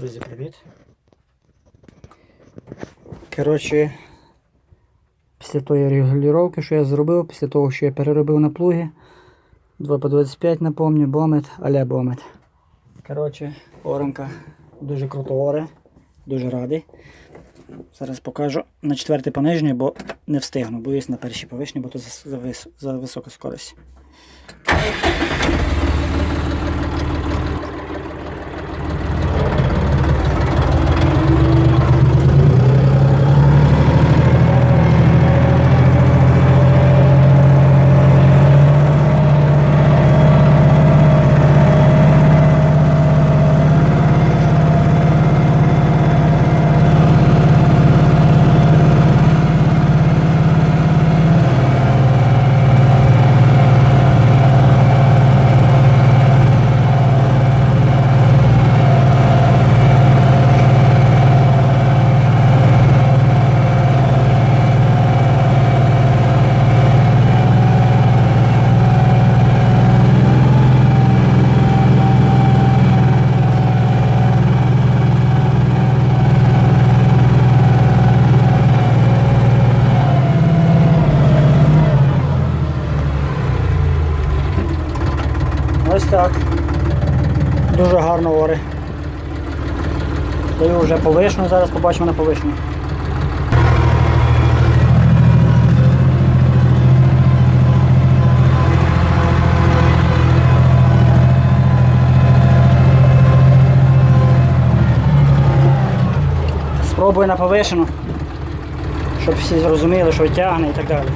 Друзі, привіт. Коротше, після тої регулювання, що я зробив, після того, що я переробив на плуги, 2 по 25 напомню, бомет, аля бомет. Коротше, оранка дуже круто оре, дуже радий. Зараз покажу на четвертий по нижній, бо не встигну, боюсь на першій по вишні, бо то за, за, вис- за висока скорость. Ось так. Дуже гарно ори. Даю вже повишну, зараз побачимо на повишню. Спробую на повишену, щоб всі зрозуміли, що тягне і так далі.